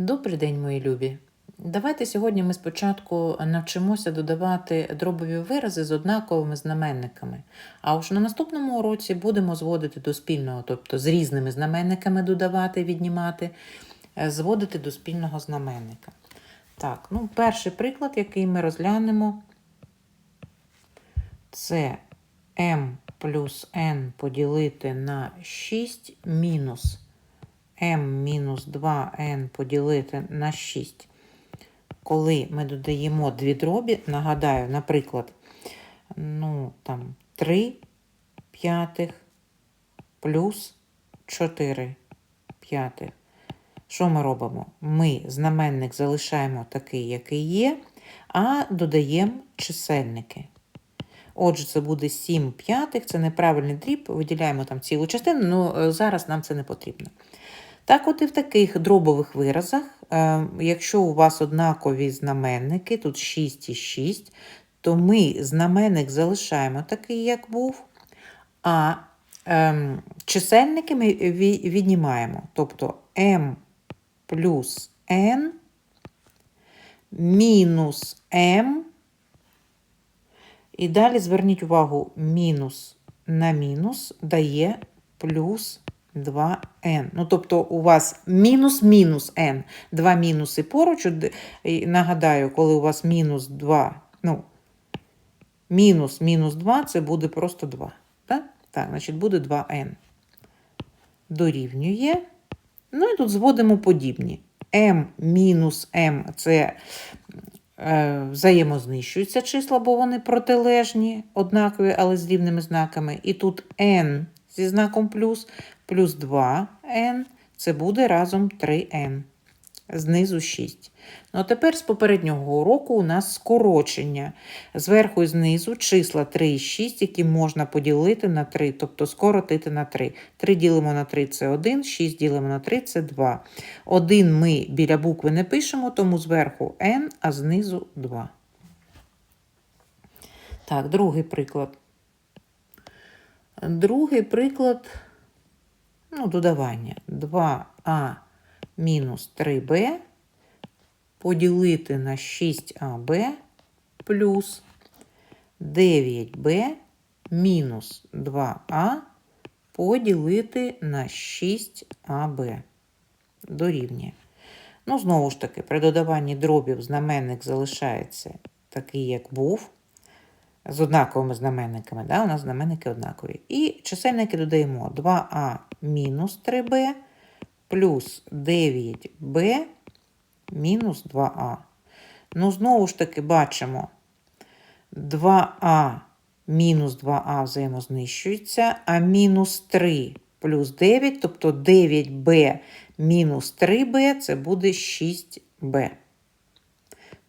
Добрий день, мої любі! Давайте сьогодні ми спочатку навчимося додавати дробові вирази з однаковими знаменниками, а уж на наступному уроці будемо зводити до спільного, тобто з різними знаменниками додавати, віднімати, е, зводити до спільного знаменника. Так, ну, перший приклад, який ми розглянемо, це m плюс n поділити на 6 мінус m мінус 2n поділити на 6. Коли ми додаємо дві дробі, нагадаю, наприклад, ну, там, 3 п'ятих плюс 4 п'ятих. Що ми робимо? Ми знаменник залишаємо такий, який є, а додаємо чисельники. Отже, це буде 7 п'ятих, це неправильний дріб, виділяємо там цілу частину, але зараз нам це не потрібно. Так, от і в таких дробових виразах, е, якщо у вас однакові знаменники, тут 6 і 6, то ми знаменник залишаємо такий, як був, а е, чисельники ми віднімаємо. Тобто m плюс n мінус m. І далі зверніть увагу, мінус на мінус дає плюс 2n. Ну, тобто у вас мінус-мінус n. Два мінуси поруч. Нагадаю, коли у вас мінус 2, ну, мінус мінус 2, це буде просто 2. Так, так значить буде 2n. Дорівнює. Ну і тут зводимо подібні. m мінус m це е, взаємознищуються числа, бо вони протилежні, однакові, але з рівними знаками. І тут n зі знаком плюс, плюс 2n, це буде разом 3n. Знизу 6. Ну, а тепер з попереднього уроку у нас скорочення. Зверху і знизу числа 3 і 6, які можна поділити на 3, тобто скоротити на 3. 3 ділимо на 3 це 1, 6 ділимо на 3 це 2. 1 ми біля букви не пишемо, тому зверху n, а знизу 2. Так, другий приклад. Другий приклад ну, додавання. 2а мінус 3b поділити на 6аб плюс 9b мінус 2а поділити на 6аб дорівнює. Ну, знову ж таки, при додаванні дробів знаменник залишається такий, як був, з однаковими знаменниками. Да? У нас знаменники однакові. І чисельники додаємо 2а мінус 3b плюс 9b мінус 2а. Ну, знову ж таки, бачимо 2а мінус 2а взаємознищується, а мінус 3 плюс 9, тобто 9b мінус 3b це буде 6b.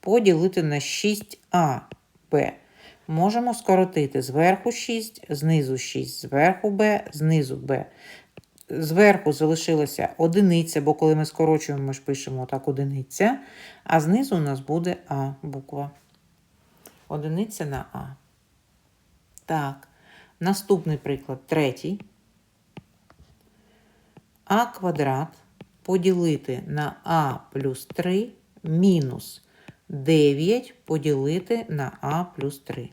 Поділити на 6аб. Можемо скоротити зверху 6, знизу 6, зверху b, знизу b. Зверху залишилася одиниця, бо коли ми скорочуємо, ми ж пишемо так одиниця, а знизу у нас буде А буква. Одиниця на А. Так, наступний приклад, третій. А квадрат поділити на А плюс 3 мінус 9 поділити на А плюс 3.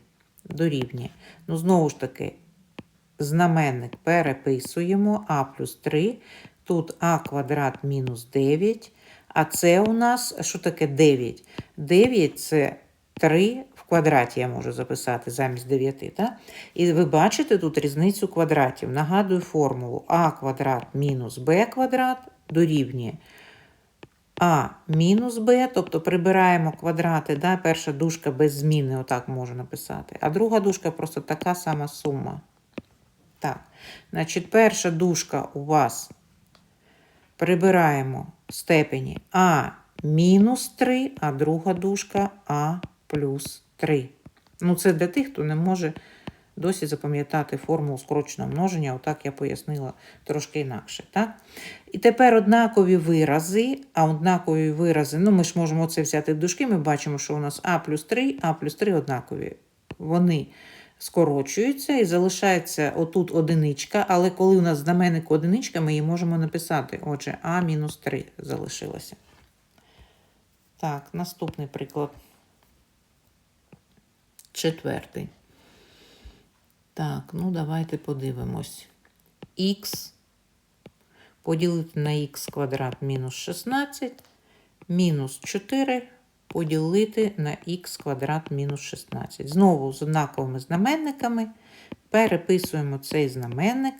Дорівнює. Ну, знову ж таки, знаменник переписуємо а плюс 3. Тут а квадрат мінус 9. А це у нас, що таке 9? 9 це 3 в квадраті я можу записати замість 9. Так? І ви бачите тут різницю квадратів. Нагадую формулу а квадрат мінус b квадрат дорівнює а мінус b, тобто прибираємо квадрати, да? перша дужка без зміни, отак можу написати. А друга дужка просто така сама сума. Так, значить, перша дужка у вас прибираємо степені А мінус 3, а друга дужка А плюс 3. Ну, це для тих, хто не може досі запам'ятати формулу скороченого множення, отак я пояснила трошки інакше. Так? І тепер однакові вирази, а однакові вирази, ну ми ж можемо це взяти в дужки, ми бачимо, що у нас А плюс 3, А плюс 3 однакові. Вони скорочуються і залишається отут одиничка, але коли у нас знаменник одиничка, ми її можемо написати. Отже, А мінус 3 залишилося. Так, наступний приклад. Четвертий. Так, ну давайте подивимось. Х поділити на х квадрат мінус 16, мінус 4 поділити на х квадрат мінус 16. Знову з однаковими знаменниками переписуємо цей знаменник.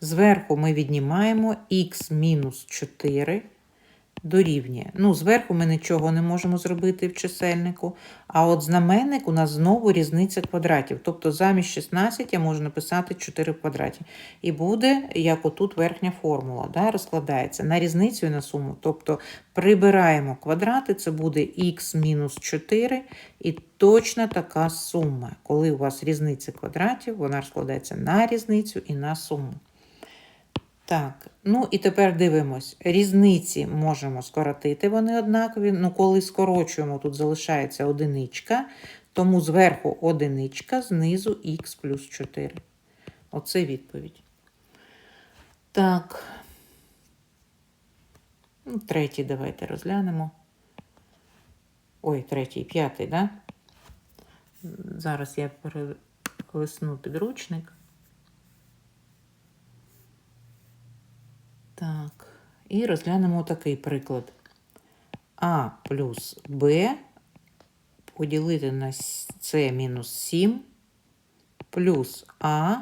Зверху ми віднімаємо х мінус 4 дорівнює. Ну, зверху ми нічого не можемо зробити в чисельнику, а от знаменник у нас знову різниця квадратів. Тобто замість 16 я можу написати 4 в квадраті. І буде, як отут верхня формула, да, розкладається на різницю і на суму. Тобто прибираємо квадрати, це буде х мінус 4 і точно така сума. Коли у вас різниця квадратів, вона розкладається на різницю і на суму. Так, ну і тепер дивимось. Різниці можемо скоротити, вони однакові. Ну, коли скорочуємо, тут залишається одиничка, тому зверху одиничка, знизу х плюс 4. Оце відповідь. Так. Ну, третій давайте розглянемо. Ой, третій, п'ятий, да? Зараз я перелисну підручник. Так, і розглянемо такий приклад. А плюс Б поділити на С мінус 7 плюс А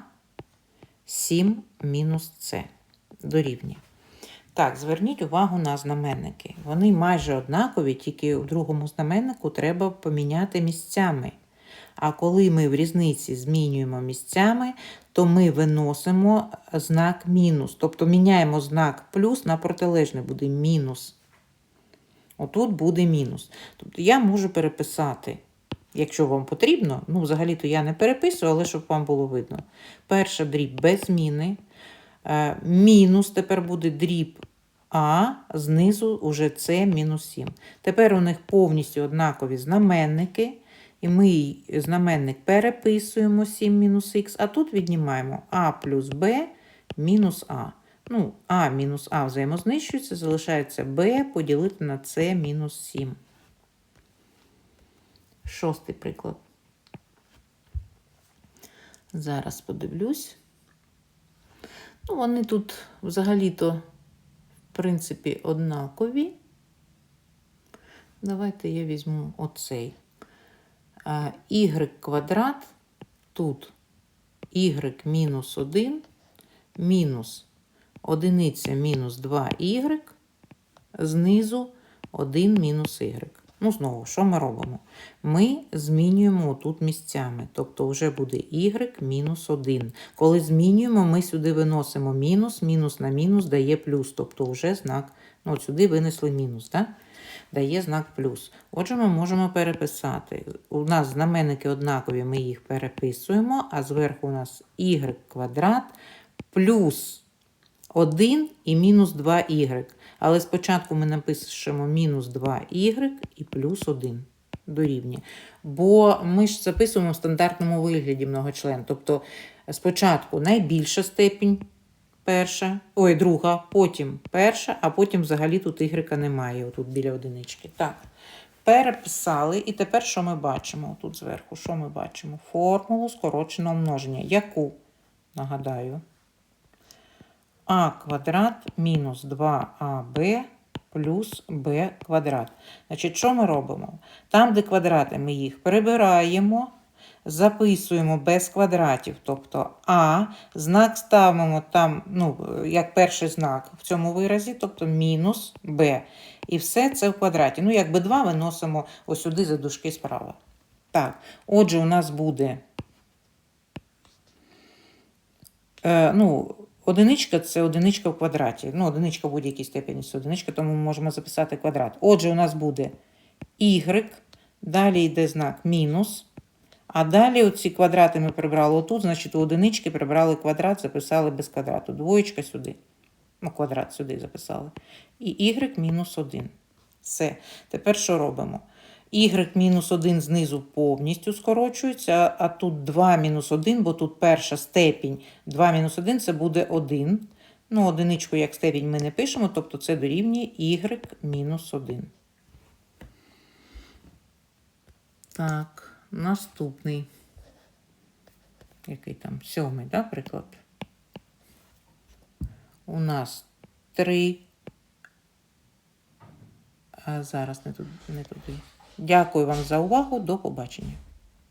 7 мінус С дорівнює. Так, зверніть увагу на знаменники. Вони майже однакові, тільки в другому знаменнику треба поміняти місцями. А коли ми в різниці змінюємо місцями, то ми виносимо знак мінус. Тобто міняємо знак плюс на протилежний буде мінус. Отут буде мінус. Тобто я можу переписати, якщо вам потрібно, ну, взагалі-то я не переписую, але щоб вам було видно. Перша дріб без зміни. Е, Мінус тепер буде дріб А, знизу уже С мінус 7. Тепер у них повністю однакові знаменники. І ми знаменник переписуємо 7 мінус х, а тут віднімаємо а плюс b мінус а. Ну, а мінус а взаємознищується, залишається b поділити на c мінус 7. Шостий приклад. Зараз подивлюсь. Ну, вони тут взагалі-то, в принципі, однакові. Давайте я візьму оцей y квадрат тут y мінус 1 мінус одиниця мінус 2y, знизу 1 мінус y. Ну, знову, що ми робимо? Ми змінюємо тут місцями, тобто вже буде y мінус 1. Коли змінюємо, ми сюди виносимо мінус, мінус на мінус дає плюс, тобто вже знак, ну, сюди винесли мінус. так? Дає знак плюс. Отже, ми можемо переписати. У нас знаменники однакові, ми їх переписуємо, а зверху у нас y квадрат плюс 1 і мінус 2y. Але спочатку ми напишемо мінус 2y і плюс 1 дорівнює. Бо ми ж записуємо в стандартному вигляді многочлен. Тобто спочатку найбільша степінь перша, ой, друга, потім перша, а потім взагалі тут ігрека немає, отут біля одинички. Так. Переписали, і тепер що ми бачимо? Тут зверху, що ми бачимо? Формулу скороченого множення. Яку? Нагадаю. А квадрат мінус 2аб плюс b квадрат. Значить, що ми робимо? Там, де квадрати, ми їх прибираємо записуємо без квадратів, тобто А, знак ставимо там, ну, як перший знак в цьому виразі, тобто мінус Б. І все це в квадраті. Ну, якби 2 виносимо ось сюди за дужки справа. Так, отже, у нас буде. Е, ну, Одиничка це одиничка в квадраті. Ну, одиничка в будь-якій степені це одиничка, тому ми можемо записати квадрат. Отже, у нас буде y, далі йде знак мінус. А далі оці квадрати ми прибрали отут, значить, у одинички прибрали квадрат, записали без квадрату. Двоєчка сюди. Ну, квадрат сюди записали. І y мінус 1. Все. Тепер що робимо? Y мінус 1 знизу повністю скорочується, а тут 2 мінус 1, бо тут перша степінь 2 мінус 1 це буде 1. Ну, одиничку як степінь ми не пишемо, тобто це дорівнює y мінус 1. Так, наступний. Який там? Сьомий, да, приклад? У нас три. А зараз не туди. Дякую вам за увагу. До побачення.